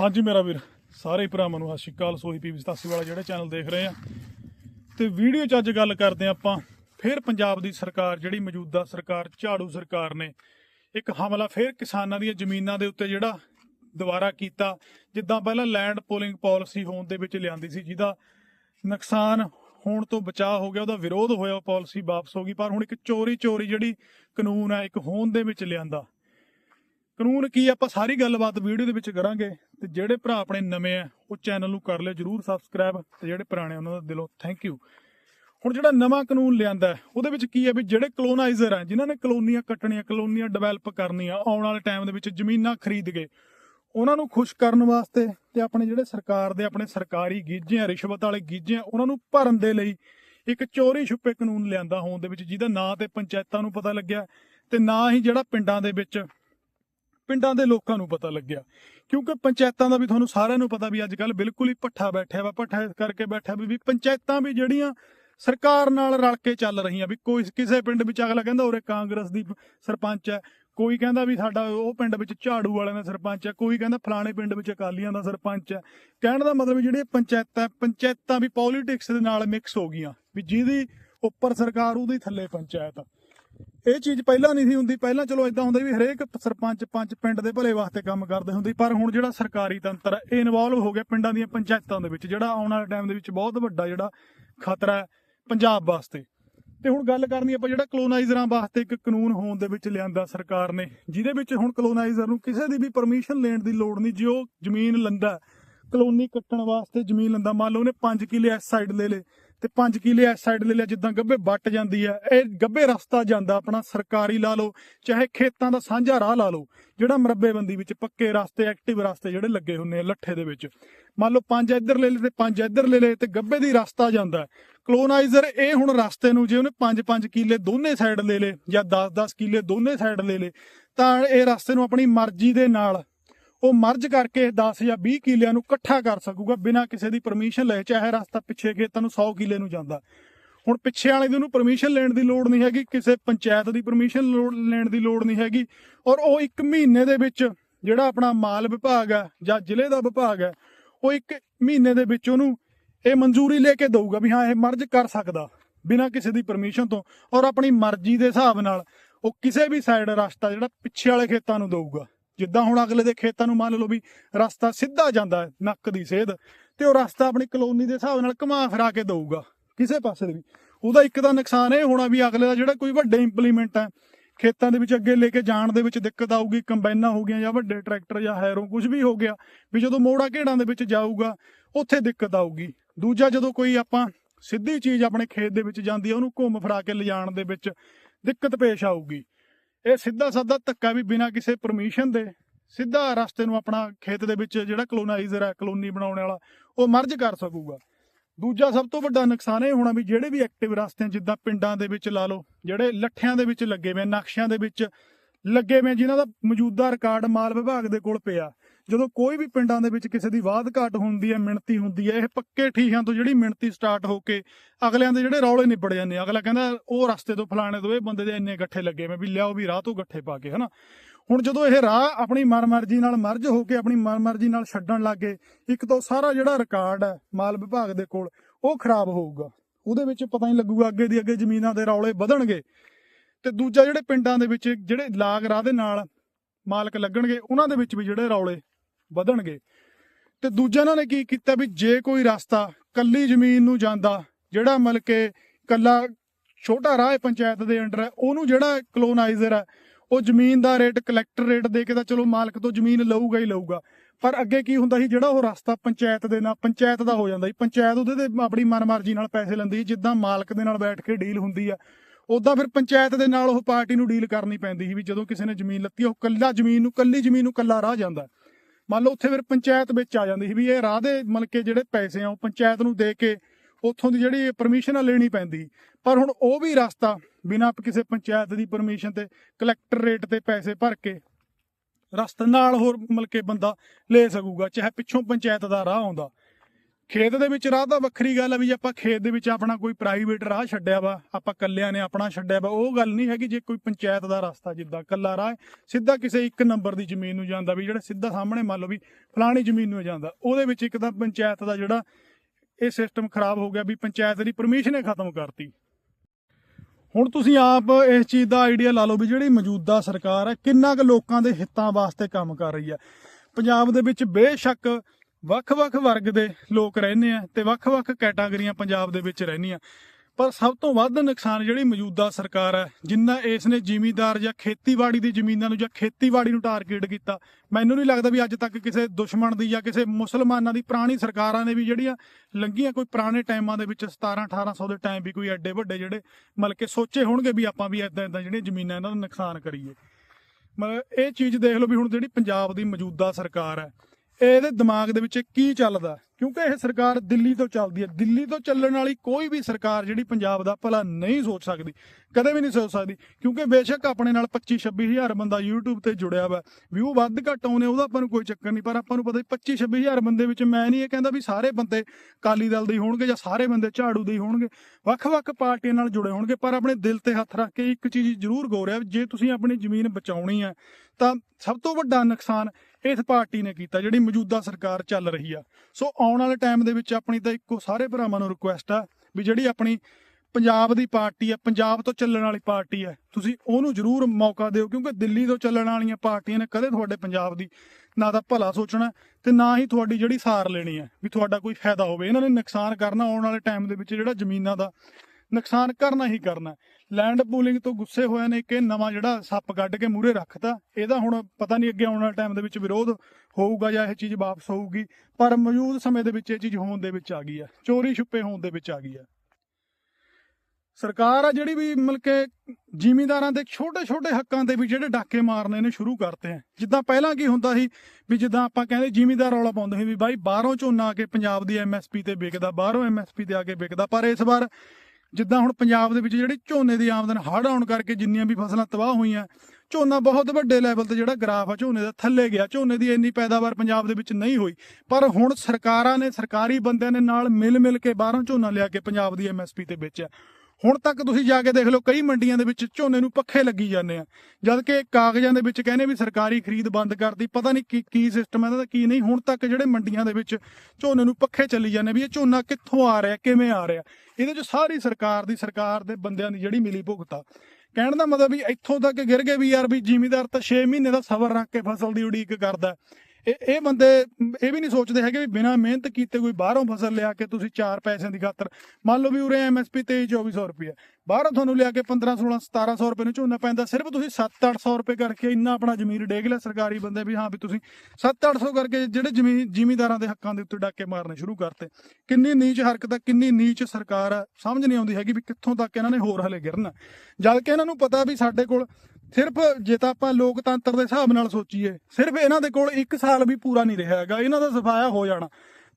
ਹਾਂਜੀ ਮੇਰਾ ਵੀਰ, ਸਾਰੇ ਭਰਾਵਾਂ ਨੂੰ ਸਤਿ ਸ਼੍ਰੀ ਅਕਾਲ। ਸੋਹੀ ਪੀਵੀ 87 ਵਾਲਾ ਜਿਹੜਾ ਚੈਨਲ ਦੇਖ ਰਹੇ ਆ। ਤੇ ਵੀਡੀਓ 'ਚ ਅੱਜ ਗੱਲ ਕਰਦੇ ਆ ਆਪਾਂ। ਫਿਰ ਪੰਜਾਬ ਦੀ ਸਰਕਾਰ ਜਿਹੜੀ ਮੌਜੂਦਾ ਸਰਕਾਰ, ਝਾੜੂ ਸਰਕਾਰ ਨੇ ਇੱਕ ਹਮਲਾ ਫਿਰ ਕਿਸਾਨਾਂ ਦੀਆਂ ਜ਼ਮੀਨਾਂ ਦੇ ਉੱਤੇ ਜਿਹੜਾ ਦੁਬਾਰਾ ਕੀਤਾ। ਜਿੱਦਾਂ ਪਹਿਲਾਂ ਲੈਂਡ ਪੋਲਿੰਗ ਪਾਲਿਸੀ ਹੋਣ ਦੇ ਵਿੱਚ ਲਿਆਂਦੀ ਸੀ, ਜਿਹਦਾ ਨੁਕਸਾਨ ਹੋਣ ਤੋਂ ਬਚਾਅ ਹੋ ਗਿਆ, ਉਹਦਾ ਵਿਰੋਧ ਹੋਇਆ, ਉਹ ਪਾਲਿਸੀ ਵਾਪਸ ਹੋ ਗਈ। ਪਰ ਹੁਣ ਇੱਕ ਚੋਰੀ ਚੋਰੀ ਜਿਹੜੀ ਕਾਨੂੰਨ ਹੈ, ਇੱਕ ਹੋਣ ਦੇ ਵਿੱਚ ਲਿਆਂਦਾ। ਕਾਨੂੰਨ ਕੀ ਆਪਾਂ ਸਾਰੀ ਗੱਲਬਾਤ ਵੀਡੀਓ ਦੇ ਵਿੱਚ ਕਰਾਂਗੇ ਤੇ ਜਿਹੜੇ ਭਰਾ ਆਪਣੇ ਨਵੇਂ ਆ, ਉਹ ਚੈਨਲ ਨੂੰ ਕਰ ਲਿਓ, ਜਰੂਰ ਸਬਸਕ੍ਰਾਈਬ ਤੇ ਜਿਹੜੇ ਪੁਰਾਣੇ ਉਹਨਾਂ ਦਾ ਦਿਲੋਂ ਥੈਂਕ ਯੂ ਹੁਣ ਜਿਹੜਾ ਨਵਾਂ ਕਾਨੂੰਨ ਲਿਆਂਦਾ, ਉਹਦੇ ਵਿੱਚ ਕੀ ਹੈ ਵੀ ਜਿਹੜੇ ਕਲੋਨਾਈਜ਼ਰ ਆ, ਜਿਨ੍ਹਾਂ ਨੇ ਕਲੋਨੀਆਂ ਕੱਟਣੀਆਂ, ਕਲੋਨੀਆਂ ਡਿਵੈਲਪ ਕਰਨੀਆਂ, ਆਉਣ ਵਾਲੇ ਟਾਈਮ ਦੇ ਵਿੱਚ ਜ਼ਮੀਨਾਂ ਖਰੀਦ ਕੇ, ਉਹਨਾਂ ਨੂੰ ਖੁਸ਼ ਕਰਨ ਵਾਸਤੇ ਤੇ ਆਪਣੇ ਜਿਹੜੇ ਸਰਕਾਰ ਦੇ, ਆਪਣੇ ਸਰਕਾਰੀ ਗੀਜੇ ਆ ਰਿਸ਼ਵਤ ਵਾਲੇ ਗੀਜੇ ਆ ਉਹਨਾਂ ਨੂੰ ਭਰਨ ਦੇ ਲਈ ਇੱਕ ਚੋਰੀ ਛੁਪੇ ਕਾਨੂੰਨ ਲਿਆਂਦਾ ਹੋਣ ਦੇ ਵਿੱਚ, ਜਿਹਦਾ ਨਾਂ ਤੇ ਪੰਚਾਇਤਾਂ ਨੂੰ ਪਤਾ ਲੱਗਿਆ ਤੇ ਨਾ ਹੀ ਜਿਹੜਾ ਪਿੰਡਾਂ ਦੇ ਵਿੱਚ ਪਿੰਡਾਂ ਦੇ ਲੋਕਾਂ ਨੂੰ ਪਤਾ ਲੱਗਿਆ। ਕਿਉਂਕਿ ਪੰਚਾਇਤਾਂ ਦਾ ਵੀ ਤੁਹਾਨੂੰ ਸਾਰਿਆਂ ਨੂੰ ਪਤਾ ਵੀ ਅੱਜ ਕੱਲ ਬਿਲਕੁਲ ਹੀ ਪੱਠਾ ਬੈਠਿਆ ਵਾ ਪੱਠਾ ਕਰਕੇ ਬੈਠਿਆ ਵੀ ਪੰਚਾਇਤਾਂ ਵੀ ਜਿਹੜੀਆਂ ਸਰਕਾਰ ਨਾਲ ਰਲ ਕੇ ਚੱਲ ਰਹੀਆਂ, ਵੀ ਕੋਈ ਕਿਸੇ ਪਿੰਡ ਵਿੱਚ ਅਗਲਾ ਕਹਿੰਦਾ ਉਰੇ ਕਾਂਗਰਸ ਦੀ ਸਰਪੰਚ ਹੈ, ਕੋਈ ਕਹਿੰਦਾ ਵੀ ਸਾਡਾ ਉਹ ਪਿੰਡ ਵਿੱਚ ਝਾੜੂ ਵਾਲਿਆਂ ਦਾ ਸਰਪੰਚ ਹੈ, ਕੋਈ ਕਹਿੰਦਾ ਫਲਾਣੇ ਪਿੰਡ ਵਿੱਚ ਅਕਾਲੀਆਂ ਦਾ ਸਰਪੰਚ ਹੈ। ਕਹਿਣ ਦਾ ਮਤਲਬ ਵੀ ਜਿਹੜੀਆਂ ਪੰਚਾਇਤਾਂ ਪੰਚਾਇਤਾਂ ਵੀ ਪੋਲਿਟਿਕਸ ਦੇ ਨਾਲ ਮਿਕਸ ਹੋ ਗਈਆਂ, ਵੀ ਜਿਹਦੀ ਉੱਪਰ ਸਰਕਾਰ, ਉਹਦੇ ਥੱਲੇ ਪੰਚਾਇਤ ਇਹ ਚੀਜ਼ ਪਹਿਲਾਂ ਨਹੀਂ ਸੀ ਹੁੰਦੀ, ਪਹਿਲਾਂ ਚਲੋ ਇਦਾਂ ਹੁੰਦਾ ਵੀ ਹਰੇਕ ਸਰਪੰਚ ਪੰਚ ਪਿੰਡ ਦੇ ਭਲੇ ਵਾਸਤੇ ਕੰਮ ਕਰਦੇ ਹੁੰਦੇ ਪਰ ਹੁਣ ਜਿਹੜਾ ਸਰਕਾਰੀ ਤੰਤਰ ਹੈ ਇਹ ਇਨਵੋਲਵ ਹੋ ਗਿਆ ਪਿੰਡਾਂ ਦੀਆਂ ਪੰਚਾਇਤਾਂ ਦੇ ਵਿੱਚ, ਜਿਹੜਾ ਆਉਣ ਵਾਲੇ ਟਾਈਮ ਦੇ ਵਿੱਚ ਬਹੁਤ ਵੱਡਾ ਜਿਹੜਾ ਖਤਰਾ ਹੈ ਪੰਜਾਬ ਵਾਸਤੇ। ਤੇ ਹੁਣ ਗੱਲ ਕਰਨੀ ਆਪਾਂ ਜਿਹੜਾ ਕਲੋਨਾਈਜ਼ਰਾਂ ਵਾਸਤੇ ਇੱਕ ਕਾਨੂੰਨ ਹੋਣ ਦੇ ਵਿੱਚ ਲਿਆਂਦਾ ਸਰਕਾਰ ਨੇ, ਜਿਹਦੇ ਵਿੱਚ ਹੁਣ ਕਲੋਨਾਈਜ਼ਰ ਨੂੰ ਕਿਸੇ ਦੀ ਵੀ ਪਰਮਿਸ਼ਨ ਲੈਣ ਦੀ ਲੋੜ ਨਹੀਂ, ਜੇ ਉਹ ਜ਼ਮੀਨ ਲੰਦਾ, ਕਲੋਨੀ ਕੱਟਣ ਵਾਸਤੇ ਜ਼ਮੀਨ ਲੰਦਾ, ਮੰਨ ਲਓ ਉਹਨੇ 5 ਕਿੱਲੇ ਇਸ ਸਾਈਡ ਲੈ ਲੇ ਤੇ 5 ਕਿਲੇ ਇਸ ਸਾਈਡ ਲੈ ਲਿਆ, ਜਿੱਦਾਂ ਗੱਬੇ ਵੱਟ ਜਾਂਦੀ ਹੈ ਇਹ ਗੱਬੇ ਰਸਤਾ ਜਾਂਦਾ ਆਪਣਾ, ਸਰਕਾਰੀ ਲਾ ਲਓ, ਚਾਹੇ ਖੇਤਾਂ ਦਾ ਸਾਂਝਾ ਰਾਹ ਲਾ ਲਓ, ਜਿਹੜਾ ਮਰੱਬੇਬੰਦੀ ਵਿੱਚ ਪੱਕੇ ਰਸਤੇ ਐਕਟਿਵ ਰਸਤੇ ਜਿਹੜੇ ਲੱਗੇ ਹੁੰਦੇ ਆ ਲੱਠੇ ਦੇ ਵਿੱਚ। ਮੰਨ ਲਓ ਪੰਜ ਇੱਧਰ ਲੈ ਲਏ ਤੇ ਪੰਜ ਇੱਧਰ ਲੈ ਲਏ ਤੇ ਗੱਬੇ ਦੀ ਰਸਤਾ ਜਾਂਦਾ ਕਲੋਨਾਈਜ਼ਰ ਇਹ ਹੁਣ ਰਸਤੇ ਨੂੰ, ਜੇ ਉਹਨੇ 5-5 ਕਿਲੇ ਦੋਨੇ ਸਾਈਡ ਲੈ ਲਏ ਜਾਂ 10-10 ਕਿਲੇ ਦੋਨੇ ਸਾਈਡ ਲੈ ਲਏ, ਤਾਂ ਇਹ ਰਸਤੇ ਨੂੰ ਆਪਣੀ ਮਰਜ਼ੀ ਦੇ ਨਾਲ ਉਹ ਮਰਜ ਕਰਕੇ 10 ਜਾਂ 20 ਕਿੱਲਿਆਂ ਨੂੰ ਇਕੱਠਾ ਕਰ ਸਕੂਗਾ ਬਿਨਾਂ ਕਿਸੇ ਦੀ ਪਰਮਿਸ਼ਨ ਲਏ, ਚਾਹੇ ਰਸਤਾ ਪਿੱਛੇ ਖੇਤਾਂ ਨੂੰ 100 ਕਿੱਲੇ ਨੂੰ ਜਾਂਦਾ। ਹੁਣ ਪਿੱਛੇ ਵਾਲੇ ਦੀ ਉਹਨੂੰ ਪਰਮਿਸ਼ਨ ਲੈਣ ਦੀ ਲੋੜ ਨਹੀਂ ਹੈਗੀ, ਕਿਸੇ ਪੰਚਾਇਤ ਦੀ ਪਰਮਿਸ਼ਨ ਲੈਣ ਦੀ ਲੋੜ ਨਹੀਂ ਹੈਗੀ। ਔਰ ਉਹ 1 ਮਹੀਨੇ ਦੇ ਵਿੱਚ ਜਿਹੜਾ ਆਪਣਾ ਮਾਲ ਵਿਭਾਗ ਹੈ ਜਾਂ ਜ਼ਿਲ੍ਹੇ ਦਾ ਵਿਭਾਗ ਹੈ, ਉਹ 1 ਮਹੀਨੇ ਦੇ ਵਿੱਚ ਉਹਨੂੰ ਇਹ ਮਨਜ਼ੂਰੀ ਲੈ ਕੇ ਦਊਗਾ ਵੀ ਹਾਂ, ਇਹ ਮਰਜ ਕਰ ਸਕਦਾ ਬਿਨਾਂ ਕਿਸੇ ਦੀ ਪਰਮਿਸ਼ਨ ਤੋਂ। ਔਰ ਆਪਣੀ ਮਰਜ਼ੀ ਦੇ ਹਿਸਾਬ ਨਾਲ ਉਹ ਕਿਸੇ ਵੀ ਸਾਈਡ ਰਸਤਾ ਜਿਹੜਾ ਪਿੱਛੇ ਵਾਲੇ ਖੇਤਾਂ ਨੂੰ ਦਊਗਾ। ਜਿੱਦਾਂ ਹੁਣ ਅਗਲੇ ਦੇ ਖੇਤਾਂ ਨੂੰ ਮੰਨ ਲਓ ਵੀ ਰਸਤਾ ਸਿੱਧਾ ਜਾਂਦਾ ਨੱਕ ਦੀ ਸੇਧ, ਤੇ ਉਹ ਰਸਤਾ ਆਪਣੀ ਕਲੋਨੀ ਦੇ ਹਿਸਾਬ ਨਾਲ ਘੁਮਾ ਫਿਰਾ ਕੇ ਦਊਗਾ ਕਿਸੇ ਪਾਸੇ ਦੇ ਵੀ। ਉਹਦਾ ਇੱਕ ਤਾਂ ਨੁਕਸਾਨ ਇਹ ਹੋਣਾ ਵੀ ਅਗਲੇ ਦਾ ਜਿਹੜਾ ਕੋਈ ਵੱਡੇ ਇੰਪਲੀਮੈਂਟ ਹੈ, ਖੇਤਾਂ ਦੇ ਵਿੱਚ ਅੱਗੇ ਲੈ ਕੇ ਜਾਣ ਦੇ ਵਿੱਚ ਦਿੱਕਤ ਆਊਗੀ, ਕੰਬਾਈਨਾਂ ਹੋ ਗਈਆਂ ਜਾਂ ਵੱਡੇ ਟਰੈਕਟਰ ਜਾਂ ਹੈਰੋ ਕੁਝ ਵੀ ਹੋ ਗਿਆ, ਵੀ ਜਦੋਂ ਮੋੜਾ ਘੇੜਾਂ ਦੇ ਵਿੱਚ ਜਾਊਗਾ, ਉੱਥੇ ਦਿੱਕਤ ਆਊਗੀ। ਦੂਜਾ ਜਦੋਂ ਕੋਈ ਆਪਾਂ ਸਿੱਧੀ ਚੀਜ਼ ਆਪਣੇ ਖੇਤ ਦੇ ਵਿੱਚ ਜਾਂਦੀ ਹੈ, ਉਹਨੂੰ ਘੁੰਮ ਫਰਾ ਕੇ ਲਿਜਾਣ ਦੇ ਵਿੱਚ ਦਿੱਕਤ ਪੇਸ਼ ਆਊਗੀ। ਇਹ ਸਿੱਧਾ ਸਾਦਾ ਧੱਕਾ ਵੀ ਬਿਨਾਂ ਕਿਸੇ ਪਰਮਿਸ਼ਨ ਦੇ ਸਿੱਧਾ ਰਸਤੇ ਨੂੰ ਆਪਣਾ ਖੇਤ ਦੇ ਵਿੱਚ ਜਿਹੜਾ ਕਲੋਨਾਈਜ਼ਰ ਹੈ ਕਲੋਨੀ ਬਣਾਉਣ ਵਾਲਾ, ਉਹ ਮਰਜ ਕਰ ਸਕੂਗਾ। ਦੂਜਾ ਸਭ ਤੋਂ ਵੱਡਾ ਨੁਕਸਾਨ ਇਹ ਹੋਣਾ ਵੀ ਜਿਹੜੇ ਵੀ ਐਕਟਿਵ ਰਸਤੇ ਜਿੱਦਾਂ ਪਿੰਡਾਂ ਦੇ ਵਿੱਚ ਲਾ ਲਓ, ਜਿਹੜੇ ਲੱਠਿਆਂ ਦੇ ਵਿੱਚ ਲੱਗੇ ਹੋਏ ਨਕਸ਼ਿਆਂ ਦੇ ਵਿੱਚ ਲੱਗੇ ਹੋਏ ਜਿਨ੍ਹਾਂ ਦਾ ਮੌਜੂਦਾ ਰਿਕਾਰਡ ਮਾਲ ਵਿਭਾਗ ਦੇ ਕੋਲ ਪਿਆ। ਜਦੋਂ ਕੋਈ ਵੀ ਪਿੰਡਾਂ ਦੇ ਵਿੱਚ ਕਿਸੇ ਦੀ ਵਾਧ ਘਾਟ ਹੁੰਦੀ ਹੈ, ਮਿਣਤੀ ਹੁੰਦੀ ਹੈ, ਇਹ ਪੱਕੇ ਠੀਹਾਂ ਤੋਂ ਜਿਹੜੀ ਮਿਣਤੀ ਸਟਾਰਟ ਹੋ ਕੇ ਅਗਲਿਆਂ ਦੇ ਜਿਹੜੇ ਰੌਲੇ ਨਿਬੜ ਜਾਂਦੇ ਆ। ਅਗਲਾ ਕਹਿੰਦਾ, ਉਹ ਰਸਤੇ ਤੋਂ ਫਲਾਣੇ ਤੋਂ ਇਹ ਬੰਦੇ ਦੇ ਇੰਨੇ ਗੱਠੇ ਲੱਗੇ ਮੈਂ ਵੀ ਲਿਆਓ ਵੀ ਰਾਹ ਤੋਂ ਗੱਠੇ ਪਾ ਕੇ, ਹਨਾ? ਹੁਣ ਜਦੋਂ ਇਹ ਰਾਹ ਆਪਣੀ ਮਨਮਰਜ਼ੀ ਨਾਲ ਮਰਜ ਹੋ ਕੇ ਆਪਣੀ ਮਨਮਰਜ਼ੀ ਨਾਲ ਛੱਡਣ ਲੱਗੇ, ਇੱਕ ਤੋਂ ਸਾਰਾ ਜਿਹੜਾ ਰਿਕਾਰਡ ਹੈ ਮਾਲ ਵਿਭਾਗ ਦੇ ਕੋਲ, ਉਹ ਖਰਾਬ ਹੋਊਗਾ। ਉਹਦੇ ਵਿੱਚ ਪਤਾ ਨਹੀਂ ਲੱਗੂਗਾ ਅੱਗੇ ਦੀ ਅੱਗੇ ਜ਼ਮੀਨਾਂ ਦੇ ਰੌਲੇ ਵਧਣਗੇ। ਤੇ ਦੂਜਾ ਜਿਹੜੇ ਪਿੰਡਾਂ ਦੇ ਵਿੱਚ ਜਿਹੜੇ ਲਾਗ ਰਾਹ ਦੇ ਨਾਲ ਮਾਲਕ ਲੱਗਣਗੇ, ਉਹਨਾਂ ਦੇ ਵਿੱਚ ਵੀ ਜਿਹੜੇ ਰੌਲੇ ਵਧਣਗੇ। ਤੇ ਦੂਜਾ ਇਹਨਾਂ ਨੇ ਕੀ ਕੀਤਾ ਵੀ ਜੇ ਕੋਈ ਰਸਤਾ ਕੱਲੀ ਜ਼ਮੀਨ ਨੂੰ ਜਾਂਦਾ, ਜਿਹੜਾ ਮਤਲਬ ਕਿ ਕੱਲਾ ਛੋਟਾ ਰਾਹ ਹੈ ਪੰਚਾਇਤ ਦੇ ਅੰਡਰ ਹੈ, ਉਹਨੂੰ ਜਿਹੜਾ ਕਲੋਨਾਈਜ਼ਰ ਹੈ, ਉਹ ਜ਼ਮੀਨ ਦਾ ਰੇਟ ਕਲੈਕਟਰ ਰੇਟ ਦੇ ਕੇ ਤਾਂ ਚਲੋ ਮਾਲਕ ਤੋਂ ਜ਼ਮੀਨ ਲਊਗਾ ਹੀ ਲਊਗਾ। ਪਰ ਅੱਗੇ ਕੀ ਹੁੰਦਾ ਸੀ, ਜਿਹੜਾ ਉਹ ਰਸਤਾ ਪੰਚਾਇਤ ਦੇ ਨਾਲ, ਪੰਚਾਇਤ ਦਾ ਹੋ ਜਾਂਦਾ ਸੀ। ਪੰਚਾਇਤ ਉਹਦੇ ਤੇ ਆਪਣੀ ਮਨਮਰਜ਼ੀ ਨਾਲ ਪੈਸੇ ਲੈਂਦੀ ਸੀ, ਜਿੱਦਾਂ ਮਾਲਕ ਦੇ ਨਾਲ ਬੈਠ ਕੇ ਡੀਲ ਹੁੰਦੀ ਆ। ਉਦਾਂ ਫਿਰ ਪੰਚਾਇਤ ਦੇ ਨਾਲ ਉਹ ਪਾਰਟੀ ਨੂੰ ਡੀਲ ਕਰਨੀ ਪੈਂਦੀ ਸੀ ਵੀ ਜਦੋਂ ਕਿਸੇ ਨੇ ਜ਼ਮੀਨ ਲੱਤੀ, ਉਹ ਕੱਲਾ ਜ਼ਮੀਨ ਨੂੰ, ਕੱਲੀ ਜ਼ਮੀਨ ਨੂੰ ਕੱਲਾ ਰਾਹ ਜਾਂਦਾ। ਮੰਨ ਲਓ ਉੱਥੇ ਫਿਰ ਪੰਚਾਇਤ ਵਿੱਚ ਆ ਜਾਂਦੀ ਸੀ ਵੀ ਇਹ ਰਾਹ ਦੇ ਮਤਲਬ ਕਿ ਜਿਹੜੇ ਪੈਸੇ ਆ ਉਹ ਪੰਚਾਇਤ ਨੂੰ ਦੇ ਕੇ ਉੱਥੋਂ ਦੀ ਜਿਹੜੀ ਪਰਮਿਸ਼ਨ ਆ ਲੈਣੀ ਪੈਂਦੀ। ਪਰ ਹੁਣ ਉਹ ਵੀ ਰਸਤਾ ਬਿਨਾਂ ਕਿਸੇ ਪੰਚਾਇਤ ਦੀ ਪਰਮਿਸ਼ਨ ਤੇ ਕਲੈਕਟਰ ਰੇਟ ਤੇ ਪੈਸੇ ਭਰ ਕੇ ਰਸਤੇ ਨਾਲ ਹੋਰ ਮਤਲਬ ਕਿ ਬੰਦਾ ਲੈ ਸਕੂਗਾ, ਚਾਹੇ ਪਿੱਛੋਂ ਪੰਚਾਇਤ ਦਾ ਰਾਹ ਆਉਂਦਾ। ਖੇਤ ਦੇ ਵਿੱਚ ਰਾਹ ਤਾਂ ਵੱਖਰੀ ਗੱਲ ਆ ਵੀ ਜੇ ਆਪਾਂ ਖੇਤ ਦੇ ਵਿੱਚ ਆਪਣਾ ਕੋਈ ਪ੍ਰਾਈਵੇਟ ਰਾਹ ਛੱਡਿਆ ਵਾ, ਆਪਾਂ ਕੱਲਿਆਂ ਨੇ ਆਪਣਾ ਛੱਡਿਆ ਵਾ, ਉਹ ਗੱਲ ਨਹੀਂ ਹੈਗੀ ਜੇ ਕੋਈ ਪੰਚਾਇਤ ਦਾ ਰਸਤਾ ਜਿੱਦਾਂ ਕੱਲਾ ਰਾਹ ਸਿੱਧਾ ਕਿਸੇ ਇੱਕ ਨੰਬਰ ਦੀ ਜ਼ਮੀਨ ਨੂੰ ਜਾਂਦਾ ਵੀ ਜਿਹੜਾ ਸਿੱਧਾ ਸਾਹਮਣੇ ਮੰਨ ਲਓ ਵੀ ਫਲਾਣੀ ਜ਼ਮੀਨ ਨੂੰ ਜਾਂਦਾ, ਉਹਦੇ ਵਿੱਚ ਇੱਕ ਤਾਂ ਪੰਚਾਇਤ ਦਾ ਜਿਹੜਾ ਇਹ ਸਿਸਟਮ ਖਰਾਬ ਹੋ ਗਿਆ ਵੀ ਪੰਚਾਇਤ ਦੀ ਪਰਮਿਸ਼ਨ ਹੀ ਖਤਮ ਕਰਤੀ। ਹੁਣ ਤੁਸੀਂ ਆਪ ਇਸ ਚੀਜ਼ ਦਾ ਆਈਡੀਆ ਲਾ ਲਓ ਵੀ ਜਿਹੜੀ ਮੌਜੂਦਾ ਸਰਕਾਰ ਹੈ, ਕਿੰਨਾ ਕੁ ਲੋਕਾਂ ਦੇ ਹਿੱਤਾਂ ਵਾਸਤੇ ਕੰਮ ਕਰ ਰਹੀ ਹੈ। ਪੰਜਾਬ ਦੇ ਵਿੱਚ ਬੇਸ਼ੱਕ ਵੱਖ-ਵੱਖ ਵਰਗ ਦੇ ਲੋਕ ਰਹਿੰਦੇ ਆ ਤੇ ਵੱਖ-ਵੱਖ ਕੈਟਾਗਰੀਆਂ ਪੰਜਾਬ ਦੇ ਵਿੱਚ ਰਹਿੰਦੀਆਂ। ਪਰ ਸਭ ਤੋਂ ਵੱਧ ਨੁਕਸਾਨ ਜਿਹੜੀ ਮੌਜੂਦਾ ਸਰਕਾਰ ਹੈ, ਜਿੰਨਾ ਇਸ ਨੇ ਜ਼ਿਮੀਂਦਾਰ ਜਾਂ ਖੇਤੀਬਾੜੀ ਦੀ ਜ਼ਮੀਨਾਂ ਨੂੰ ਜਾਂ ਖੇਤੀਬਾੜੀ ਨੂੰ ਟਾਰਗੇਟ ਕੀਤਾ, ਮੈਨੂੰ ਨਹੀਂ ਲੱਗਦਾ ਵੀ ਅੱਜ ਤੱਕ ਕਿਸੇ ਦੁਸ਼ਮਣ ਦੀ ਜਾਂ ਕਿਸੇ ਮੁਸਲਮਾਨਾਂ ਦੀ ਪੁਰਾਣੀ ਸਰਕਾਰਾਂ ਨੇ ਵੀ ਜਿਹੜੀਆਂ ਲੰਘੀਆਂ ਕੋਈ ਪੁਰਾਣੇ ਟਾਈਮਾਂ ਦੇ ਵਿੱਚ 17 1800 ਦੇ ਟਾਈਮ ਵੀ ਕੋਈ ਐਡੇ ਵੱਡੇ ਜਿਹੜੇ ਮਤਲਬ ਕਿ ਸੋਚੇ ਹੋਣਗੇ ਵੀ ਆਪਾਂ ਵੀ ਇਦਾਂ ਇਦਾਂ ਜਿਹੜੀਆਂ ਜ਼ਮੀਨਾਂ ਇਹਨਾਂ ਦਾ ਨੁਕਸਾਨ ਕਰੀਏ। ਮਤਲਬ ਇਹ ਚੀਜ਼ ਦੇਖ ਲਓ ਵੀ ਹੁਣ ਜਿਹੜੀ ਪੰਜਾਬ ਦੀ ਮੌਜੂਦਾ ਸਰਕਾਰ ਹੈ ਇਹਦੇ ਦਿਮਾਗ ਦੇ ਵਿੱਚ ਕੀ ਚੱਲਦਾ? ਕਿਉਂਕਿ ਇਹ ਸਰਕਾਰ ਦਿੱਲੀ ਤੋਂ ਚੱਲਦੀ ਹੈ। ਦਿੱਲੀ ਤੋਂ ਚੱਲਣ ਵਾਲੀ ਕੋਈ ਵੀ ਸਰਕਾਰ ਜਿਹੜੀ ਪੰਜਾਬ ਦਾ ਭਲਾ ਨਹੀਂ ਸੋਚ ਸਕਦੀ, ਕਦੇ ਵੀ ਨਹੀਂ ਸੋਚ ਸਕਦੀ, ਕਿਉਂਕਿ ਬੇਸ਼ੱਕ ਆਪਣੇ ਨਾਲ 25 26000 ਬੰਦਾ YouTube ਤੇ ਜੁੜਿਆ ਵਾ। ਵਿਊ ਵੱਧ ਘੱਟ ਆਉਨੇ ਉਹਦਾ ਆਪਾਂ ਨੂੰ ਕੋਈ ਚੱਕਰ ਨਹੀਂ, ਪਰ ਆਪਾਂ ਨੂੰ ਪਤਾ 25 26000 ਬੰਦੇ ਵਿੱਚ ਮੈਂ ਨਹੀਂ ਇਹ ਕਹਿੰਦਾ ਵੀ ਸਾਰੇ ਬੰਦੇ ਕਾਲੀ ਦਲ ਦੇ ਹੋਣਗੇ ਜਾਂ ਸਾਰੇ ਬੰਦੇ ਝਾੜੂ ਦੇ ਹੋਣਗੇ। ਵੱਖ-ਵੱਖ ਪਾਰਟੀਆਂ ਨਾਲ ਜੁੜੇ ਹੋਣਗੇ, ਪਰ ਆਪਣੇ ਦਿਲ ਤੇ ਹੱਥ ਰੱਖ ਕੇ ਇੱਕ ਚੀਜ਼ ਜ਼ਰੂਰ ਗੌਰਿਆ ਜੇ ਤੁਸੀਂ ਆਪਣੀ ਜ਼ਮੀਨ ਬਚਾਉਣੀ ਹੈ ਤਾਂ ਸਭ ਤੋਂ ਵੱਡਾ ਨੁਕਸਾਨ ਇਸ ਪਾਰਟੀ ਨੇ ਕੀਤਾ, ਜਿਹੜੀ ਮੌਜੂਦਾ ਸਰਕਾਰ ਚੱਲ ਰਹੀ ਆ। ਸੋ ਆਉਣ ਵਾਲੇ ਟਾਈਮ ਦੇ ਵਿੱਚ ਆਪਣੀ ਤਾਂ ਇੱਕੋ ਸਾਰੇ ਭਰਾਵਾਂ ਨੂੰ ਰਿਕੁਐਸਟ ਆ ਵੀ ਜਿਹੜੀ ਆਪਣੀ ਪੰਜਾਬ ਦੀ ਪਾਰਟੀ ਆ, ਪੰਜਾਬ ਤੋਂ ਚੱਲਣ ਵਾਲੀ ਪਾਰਟੀ ਆ, ਤੁਸੀਂ ਉਹਨੂੰ ਜ਼ਰੂਰ ਮੌਕਾ ਦਿਓ, ਕਿਉਂਕਿ ਦਿੱਲੀ ਤੋਂ ਚੱਲਣ ਵਾਲੀਆਂ ਪਾਰਟੀਆਂ ਨੇ ਕਦੇ ਤੁਹਾਡੇ ਪੰਜਾਬ ਦੀ ਨਾ ਤਾਂ ਭਲਾ ਸੋਚਣਾ ਤੇ ਨਾ ਹੀ ਤੁਹਾਡੀ ਜਿਹੜੀ ਸਾਰ ਲੈਣੀ ਹੈ ਵੀ ਤੁਹਾਡਾ ਕੋਈ ਫਾਇਦਾ ਹੋਵੇ। ਇਹਨਾਂ ਨੇ ਨੁਕਸਾਨ ਕਰਨਾ ਆਉਣ ਵਾਲੇ ਟਾਈਮ ਦੇ ਵਿੱਚ ਜਿਹੜਾ ਜ਼ਮੀਨਾਂ ਦਾ ਨੁਕਸਾਨ ਕਰਨਾ ਹੀ ਕਰਨਾ ਲੈਂਡ ਪੂਲਿੰਗ ਤੋਂ ਗੁੱਸੇ ਹੋਏ ਨੇ ਕਿ ਨਵਾਂ ਜਿਹੜਾ ਸੱਪ ਕੱਢ ਕੇ ਮੂਰੇ ਰੱਖਤਾ। ਇਹਦਾ ਹੁਣ ਪਤਾ ਨਹੀਂ ਅੱਗੇ ਆਉਣ ਵਾਲੇ ਟਾਈਮ ਦੇ ਵਿੱਚ ਵਿਰੋਧ ਹੋਊਗਾ ਜਾਂ ਇਹ ਚੀਜ਼ ਵਾਪਸ ਹੋਊਗੀ। ਪਰ ਮੌਜੂਦ ਸਮੇਂ ਦੇ ਵਿੱਚ ਇਹ ਚੀਜ਼ ਹੋਣ ਦੇ ਵਿੱਚ ਆ ਗਈ ਹੈ। ਚੋਰੀ ਛੁਪੇ ਹੋਣ ਦੇ ਵਿੱਚ ਆ ਗਈ ਹੈ। ਸਰਕਾਰ ਆ ਜਿਹੜੀ ਵੀ ਮਤਲਬ ਕਿ ਜ਼ਿਮੀਂਦਾਰਾਂ ਦੇ ਛੋਟੇ ਛੋਟੇ ਹੱਕਾਂ ਤੇ ਵੀ ਜਿਹੜੇ ਡਾਕੇ ਮਾਰਨੇ ਨੇ ਸ਼ੁਰੂ ਕਰਤੇ ਆ ਜਿੱਦਾਂ ਪਹਿਲਾਂ ਕੀ ਹੁੰਦਾ ਸੀ ਵੀ ਜਿੱਦਾਂ ਆਪਾਂ ਕਹਿੰਦੇ ਜ਼ਿਮੀਂਦਾਰ ਰੌਲਾ ਪਾਉਂਦੇ ਸੀ ਵੀ ਬਾਈ ਬਾਹਰੋਂ ਝੋਨਾ ਆ ਕੇ ਪੰਜਾਬ ਦੀ ਐਮਐਸਪੀ ਤੇ ਵਿਕਦਾ, ਬਾਹਰੋਂ ਐਮਐਸਪੀ ਤੇ ਆ ਕੇ ਵਿਕਦਾ। ਪਰ ਇਸ ਵਾਰ ਜਿੱਦਾਂ ਹੁਣ ਪੰਜਾਬ ਦੇ ਵਿੱਚ ਜਿਹੜੀ ਝੋਨੇ ਦੀ ਆਮਦਨ ਹੜ੍ਹ ਆਉਣ ਕਰਕੇ ਜਿੰਨੀਆਂ ਵੀ ਫਸਲਾਂ ਤਬਾਹ ਹੋਈਆਂ, ਝੋਨਾ ਬਹੁਤ ਵੱਡੇ ਲੈਵਲ ਤੇ ਜਿਹੜਾ ਗ੍ਰਾਫ ਆ ਝੋਨੇ ਦਾ ਥੱਲੇ ਗਿਆ, ਝੋਨੇ ਦੀ ਇੰਨੀ ਪੈਦਾਵਾਰ ਪੰਜਾਬ ਦੇ ਵਿੱਚ ਨਹੀਂ ਹੋਈ। ਪਰ ਹੁਣ ਸਰਕਾਰਾਂ ਨੇ, ਸਰਕਾਰੀ ਬੰਦਿਆਂ ਨੇ ਨਾਲ ਮਿਲ ਮਿਲ ਕੇ ਬਾਹਰੋਂ ਝੋਨਾ ਲਿਆ ਕੇ ਪੰਜਾਬ ਦੀ ਐਮਐਸਪੀ ਤੇ ਵੇਚਿਆ। ਹੁਣ ਤੱਕ ਤੁਸੀਂ ਜਾ ਕੇ ਦੇਖ ਲਓ ਕਈ ਮੰਡੀਆਂ ਦੇ ਵਿੱਚ ਝੋਨੇ ਨੂੰ ਪੱਖੇ ਲੱਗੀ ਜਾਂਦੇ ਆ। ਜਦ ਕਿ ਕਾਗਜ਼ਾਂ ਦੇ ਵਿੱਚ ਕਹਿੰਦੇ ਵੀ ਸਰਕਾਰੀ ਖਰੀਦ ਬੰਦ ਕਰਦੀ ਪਤਾ ਨਹੀਂ ਕੀ ਕੀ ਸਿਸਟਮ ਹੈ ਇਹਦਾ ਕੀ ਨਹੀਂ। ਹੁਣ ਤੱਕ ਜਿਹੜੇ ਮੰਡੀਆਂ ਦੇ ਵਿੱਚ ਝੋਨੇ ਨੂੰ ਪੱਖੇ ਚੱਲੀ ਜਾਂਦੇ ਵੀ ਇਹ ਝੋਨਾ ਕਿੱਥੋਂ ਆ ਰਿਹਾ, ਕਿਵੇਂ ਆ ਰਿਹਾ। ਇਹਦੇ 'ਚ ਸਾਰੀ ਸਰਕਾਰ ਦੀ ਸਰਕਾਰ ਦੇ ਬੰਦਿਆਂ ਦੀ ਜਿਹੜੀ ਮਿਲੀ ਭੁਗਤਾ। ਕਹਿਣ ਦਾ ਮਤਲਬ ਵੀ ਇੱਥੋਂ ਤੱਕ ਗਿਰ ਗਏ ਵੀ ਯਾਰ ਵੀ ਜ਼ਿਮੀਦਾਰ ਤਾਂ 6 ਮਹੀਨੇ ਦਾ ਸਬਰ ਰੱਖ ਕੇ ਫਸਲ ਦੀ ਉਡੀਕ ਕਰਦਾ। ਇਹ ਇਹ ਬੰਦੇ ਇਹ ਵੀ ਨਹੀਂ ਸੋਚਦੇ ਹੈਗੇ ਵੀ ਬਿਨਾਂ ਮਿਹਨਤ ਕੀਤੇ ਕੋਈ ਬਾਹਰੋਂ ਫਸਲ ਲਿਆ ਕੇ ਤੁਸੀਂ 4 ਪੈਸਿਆਂ ਦੀ ਖਾਤਰ, ਮੰਨ ਲਓ ਵੀ ਉਰੇ ਐਮਐਸਪੀ 23 2400 ਰੁਪਏ ਬਾਹਰੋਂ ਤੁਹਾਨੂੰ ਲਿਆ ਕੇ 15 16 1700 ਰੁਪਏ ਨੂੰ ਝੋਨਾ ਪੈਂਦਾ, ਸਿਰਫ ਤੁਸੀਂ 7 800 ਰੁਪਏ ਕਰਕੇ ਇੰਨਾ ਆਪਣਾ ਜ਼ਮੀਨ ਡੇਗ ਲਿਆ ਸਰਕਾਰੀ ਬੰਦੇ ਵੀ ਹਾਂ ਵੀ ਤੁਸੀਂ 7 800 ਕਰਕੇ ਜਿਹੜੇ ਜ਼ਮੀਨ ਜ਼ਿਮੀਂਦਾਰਾਂ ਦੇ ਹੱਕਾਂ ਦੇ ਉੱਤੇ ਡਾਕੇ ਮਾਰਨੇ ਸ਼ੁਰੂ ਕਰਤੇ। ਕਿੰਨੀ ਨੀਚ ਹਰਕਤ ਹੈ ਕਿੰਨੀ ਨੀਚ ਸਰਕਾਰ ਹੈ ਸਮਝ ਨਹੀਂ ਆਉਂਦੀ ਹੈਗੀ ਵੀ ਕਿੱਥੋਂ ਤੱਕ ਇਹਨਾਂ ਨੇ ਹੋਰ ਹਲੇ ਗਿਰਨਾ ਜਦ ਕਿ ਇਹਨਾਂ ਨੂੰ ਪਤਾ ਵੀ ਸਾਡੇ ਕੋਲ ਸਿਰਫ ਜੇ ਤਾਂ ਆਪਾਂ ਲੋਕਤੰਤਰ ਦੇ ਹਿਸਾਬ ਨਾਲ ਸੋਚੀਏ, ਸਿਰਫ ਇਹਨਾਂ ਦੇ ਕੋਲ 1 ਸਾਲ ਵੀ ਪੂਰਾ ਨਹੀਂ ਰਿਹਾ ਹੈਗਾ, ਇਹਨਾਂ ਦਾ ਸਫਾਇਆ ਹੋ ਜਾਣਾ।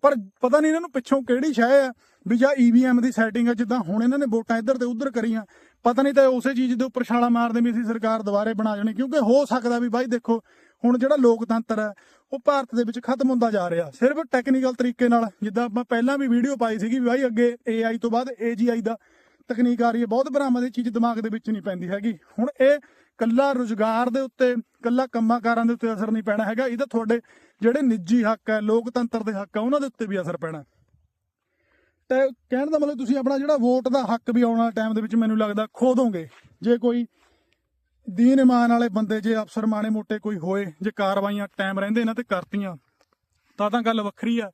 ਪਰ ਪਤਾ ਨਹੀਂ ਇਹਨਾਂ ਨੂੰ ਪਿੱਛੋਂ ਕਿਹੜੀ ਸ਼ੈ ਆ ਵੀ ਜਾਂ ਈਵੀਐਮ ਦੀ ਸੈਟਿੰਗ ਆ, ਜਿੱਦਾਂ ਹੁਣ ਇਹਨਾਂ ਨੇ ਵੋਟਾਂ ਇੱਧਰ ਤੇ ਉੱਧਰ ਕਰੀਆਂ। ਪਤਾ ਨਹੀਂ ਤਾਂ ਉਸੇ ਚੀਜ਼ ਦੇ ਉੱਪਰ ਛਾਲਾ ਮਾਰਦੇ ਵੀ ਅਸੀਂ ਸਰਕਾਰ ਦੁਬਾਰੇ ਬਣਾ ਜਾਣੀ, ਕਿਉਂਕਿ ਹੋ ਸਕਦਾ ਵੀ ਬਾਈ ਦੇਖੋ, ਹੁਣ ਜਿਹੜਾ ਲੋਕਤੰਤਰ ਹੈ ਉਹ ਭਾਰਤ ਦੇ ਵਿੱਚ ਖਤਮ ਹੁੰਦਾ ਜਾ ਰਿਹਾ। ਸਿਰਫ ਟੈਕਨੀਕਲ ਤਰੀਕੇ ਨਾਲ, ਜਿੱਦਾਂ ਆਪਾਂ ਪਹਿਲਾਂ ਵੀ ਵੀਡੀਓ ਪਾਈ ਸੀਗੀ ਵੀ ਬਾਈ ਅੱਗੇ AI ਤੋਂ ਬਾਅਦ AGI ਦਾ ਤਕਨੀਕ ਆ ਰਹੀ ਹੈ, ਬਹੁਤ ਭਰਾਵਾਂ ਦੀ ਚੀਜ਼ ਦਿਮਾਗ ਦੇ ਵਿੱਚ ਨਹੀਂ ਪੈਂਦੀ ਹੈਗੀ। ਹੁਣ ਇਹ ਕੱਲਾ ਰੁਜ਼ਗਾਰ ਦੇ ਉੱਤੇ, ਕੱਲਾ ਕੰਮਾਂਕਾਰਾਂ ਦੇ ਉੱਤੇ ਅਸਰ ਨਹੀਂ ਪੈਣਾ ਹੈਗਾ। ਇਹਦਾ ਤੁਹਾਡੇ ਜਿਹੜੇ ਨਿੱਜੀ ਹੱਕ ਹੈ, ਲੋਕਤੰਤਰ ਦੇ ਹੱਕ ਹੈ, ਉਹਨਾਂ ਦੇ ਉੱਤੇ ਵੀ ਅਸਰ ਪੈਣਾ। ਤੇ ਕਹਿਣ ਦਾ ਮਤਲਬ ਤੁਸੀਂ ਆਪਣਾ ਜਿਹੜਾ ਵੋਟ ਦਾ ਹੱਕ ਵੀ ਆਉਣ ਵਾਲੇ ਟਾਈਮ ਦੇ ਵਿੱਚ ਮੈਨੂੰ ਲੱਗਦਾ ਖੋ ਦੋਗੇ ਜੇ ਕੋਈ ਦੀਨ ਇਮਾਨ ਵਾਲੇ ਬੰਦੇ, ਜੇ ਅਫਸਰ ਮਾਣੇ ਮੋਟੇ ਕੋਈ ਹੋਏ, ਜੇ ਕਾਰਵਾਈਆਂ ਟਾਈਮ ਰਹਿੰਦੇ ਇਹਨਾਂ ਤੇ ਕਰਤੀਆਂ, ਤਾਂ ਤਾਂ ਗੱਲ ਵੱਖਰੀ ਆ।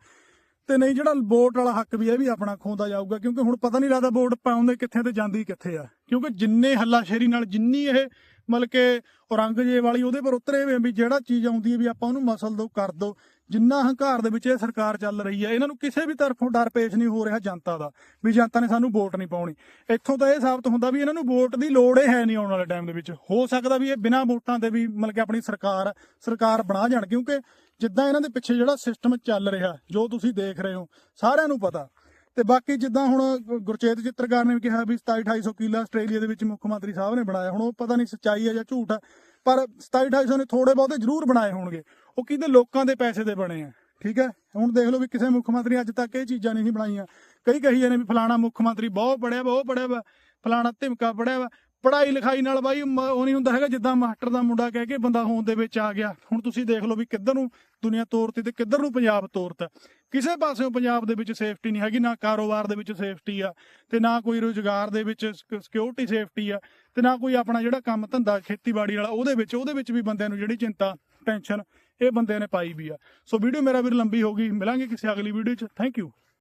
ਤੇ ਨਹੀਂ, ਜਿਹੜਾ ਵੋਟ ਵਾਲਾ ਹੱਕ ਵੀ ਇਹ ਵੀ ਆਪਣਾ ਖੋਂਦਾ ਜਾਊਗਾ, ਕਿਉਂਕਿ ਹੁਣ ਪਤਾ ਨਹੀਂ ਲੱਗਦਾ ਵੋਟ ਪਾਉਂਦੇ ਕਿੱਥੇ ਤੇ ਜਾਂਦੀ ਕਿੱਥੇ ਆ। ਕਿਉਂਕਿ ਜਿੰਨੇ ਹੱਲਾਸ਼ੇਰੀ ਨਾਲ ਜਿੰਨੀ ਇਹ ਮਤਲਬ ਕਿ ਔਰੰਗਜ਼ੇਬ ਵਾਲੀ ਉਹਦੇ ਪਰ ਉਤਰੇ ਹੋਏ ਵੀ ਜਿਹੜਾ ਚੀਜ਼ ਆਉਂਦੀ ਹੈ ਵੀ ਆਪਾਂ ਉਹਨੂੰ ਮਸਲ ਦੋ, ਕਰ ਦੋ। ਜਿੰਨਾ ਹੰਕਾਰ ਦੇ ਵਿੱਚ ਇਹ ਸਰਕਾਰ ਚੱਲ ਰਹੀ ਹੈ, ਇਹਨਾਂ ਨੂੰ ਕਿਸੇ ਵੀ ਤਰਫੋਂ ਡਰ ਪੇਸ਼ ਨਹੀਂ ਹੋ ਰਿਹਾ ਜਨਤਾ ਦਾ, ਵੀ ਜਨਤਾ ਨੇ ਸਾਨੂੰ ਵੋਟ ਨਹੀਂ ਪਾਉਣੀ। ਇੱਥੋਂ ਤਾਂ ਇਹ ਸਾਬਤ ਹੁੰਦਾ ਵੀ ਇਹਨਾਂ ਨੂੰ ਵੋਟ ਦੀ ਲੋੜ ਹੀ ਹੈ ਨਹੀਂ ਆਉਣ ਵਾਲੇ ਟਾਈਮ ਦੇ ਵਿੱਚ। ਹੋ ਸਕਦਾ ਵੀ ਇਹ ਬਿਨਾਂ ਵੋਟਾਂ ਦੇ ਵੀ ਮਤਲਬ ਕਿ ਆਪਣੀ ਸਰਕਾਰ ਸਰਕਾਰ ਬਣਾ ਜਾਣ, ਕਿਉਂਕਿ ਜਿੱਦਾਂ ਇਹਨਾਂ ਦੇ ਪਿੱਛੇ ਜਿਹੜਾ ਸਿਸਟਮ ਚੱਲ ਰਿਹਾ, ਜੋ ਤੁਸੀਂ ਦੇਖ ਰਹੇ ਹੋ, ਸਾਰਿਆਂ ਨੂੰ ਪਤਾ। ਤੇ ਬਾਕੀ ਜਿੱਦਾਂ ਹੁਣ ਗੁਰਚੇਤ ਚਿੱਤਰਕਾਰ ਨੇ ਵੀ ਕਿਹਾ ਵੀ 27 2800 ਕਿੱਲਾ ਆਸਟ੍ਰੇਲੀਆ ਦੇ ਵਿੱਚ ਮੁੱਖ ਮੰਤਰੀ ਸਾਹਿਬ ਨੇ ਬਣਾਇਆ, ਹੁਣ ਉਹ ਪਤਾ ਨਹੀਂ ਸੱਚਾਈ ਹੈ ਜਾਂ ਝੂਠ ਹੈ, ਪਰ 27 2800 ਨੇ ਥੋੜੇ ਬਹੁਤੇ ਜ਼ਰੂਰ ਬਣਾਏ ਹੋਣਗੇ। ਉਹ ਕਿਤੇ ਲੋਕਾਂ ਦੇ ਪੈਸੇ ਦੇ ਬਣੇ ਆ, ਠੀਕ ਹੈ? ਹੁਣ ਦੇਖ ਲਓ ਵੀ ਕਿਸੇ ਮੁੱਖ ਮੰਤਰੀ ਅੱਜ ਤੱਕ ਇਹ ਚੀਜ਼ਾਂ ਨਹੀਂ ਸੀ ਬਣਾਈਆਂ। ਕਈ ਕਹੀ ਜਾਂਦੇ ਵੀ ਫਲਾਣਾ ਮੁੱਖ ਮੰਤਰੀ ਬਹੁਤ ਪੜਿਆ ਵਾ, ਉਹ ਪੜਿਆ ਵਾ, ਫਲਾਣਾ ਧਿਮਕਾ ਪੜਿਆ ਵਾ। ਪੜਾਈ ਲਿਖਾਈ ਨਾਲ ਬਾਈ ਮ- ਉਹ ਨਹੀਂ ਹੁੰਦਾ ਹੈਗਾ, ਜਿੱਦਾਂ ਮਾਸਟਰ ਦਾ ਮੁੰਡਾ ਕਹਿ ਕੇ ਬੰਦਾ ਹੋਣ ਦੇ ਵਿੱਚ ਆ ਗਿਆ। ਹੁਣ ਤੁਸੀਂ ਦੇਖ ਲਓ ਵੀ ਕਿੱਧਰ ਨੂੰ ਦੁਨੀਆ ਤੋਰਤੀ ਤੇ ਕਿੱਧਰ ਨੂੰ ਪੰਜਾਬ ਤੋਰਤਾ। ਕਿਸੇ ਪਾਸਿਓਂ ਪੰਜਾਬ ਦੇ ਵਿੱਚ ਸੇਫਟੀ ਨਹੀਂ ਹੈਗੀ, ਨਾ ਕਾਰੋਬਾਰ ਦੇ ਵਿੱਚ ਸੇਫਟੀ ਆ, ਤੇ ਨਾ ਕੋਈ ਰੋਜ਼ਗਾਰ ਦੇ ਵਿੱਚ ਸਿਕਿਉਰਿਟੀ ਸੇਫਟੀ ਆ, ਤੇ ਨਾ ਕੋਈ ਆਪਣਾ ਜਿਹੜਾ ਕੰਮ ਧੰਦਾ ਖੇਤੀਬਾੜੀ ਵਾਲਾ, ਉਹਦੇ ਵਿੱਚ ਉਹਦੇ ਵਿੱਚ ਵੀ ਬੰਦਿਆਂ ਨੂੰ ਜਿਹੜੀ ਚਿੰਤਾ ਟੈਨਸ਼ਨ ਇਹ ਬੰਦੇ ਨੇ ਪਾਈ ਵੀ ਆ। ਸੋ ਵੀਡੀਓ ਮੇਰਾ ਵੀਰ ਲੰਬੀ ਹੋ ਗਈ। ਮਿਲਾਂਗੇ ਕਿਸੇ ਅਗਲੀ ਵੀਡੀਓ 'ਚ। Thank you